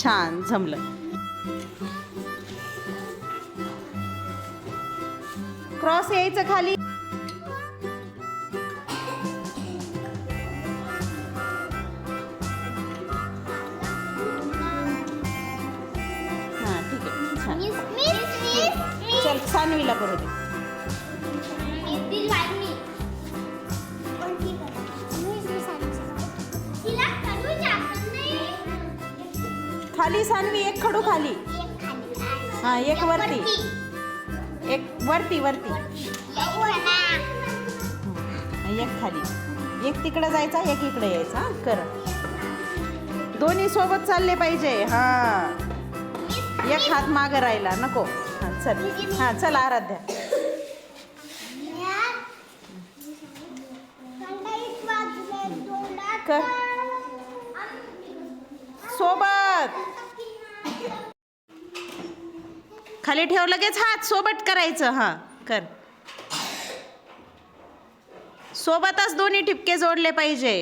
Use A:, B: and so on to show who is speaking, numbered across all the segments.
A: छान जमलं. क्रॉस यायचं खाली. हां ठीक आहे. छान. चल सानवीला करू दे खाली सानवी एक खडू खाली. हां एक वरती. एक वरती वरती. एक खाली. एक तिकडे जायचा एक इकडे यायचा कर. दोन्ही सोबत चालले पाहिजे हा. एक हात मागं राहिला नको. हां चल. हां चल आराध्या. कर. सोबत. खाली ठेव लगेच हात सोबत करायचं हां कर. सोबतच दोन्ही ठिपके जोडले पाहिजे.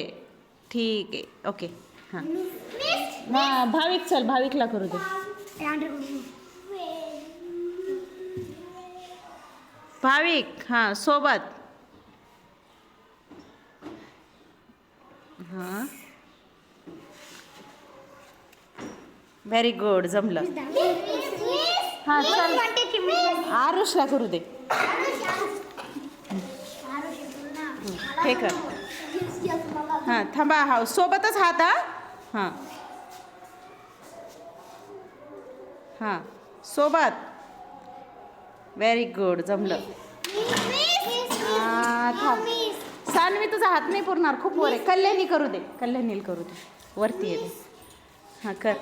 A: ठीक आहे ओके हां. हां भाविक चल भाविकला करू दे. भाविक हां सोबत. हां. व्हेरी गुड जमलं. हां चल. आरुषला करू दे. हे कर. हां थांबा हा सोबतच हात हा. हां. हां सोबत. व्हेरी गुड जमलं. थांब. सानवी तुझा हात नाही पुरणार खूप वर आहे. कल्याणी करू दे. कल्याणील करू दे. वरती येते हां कर.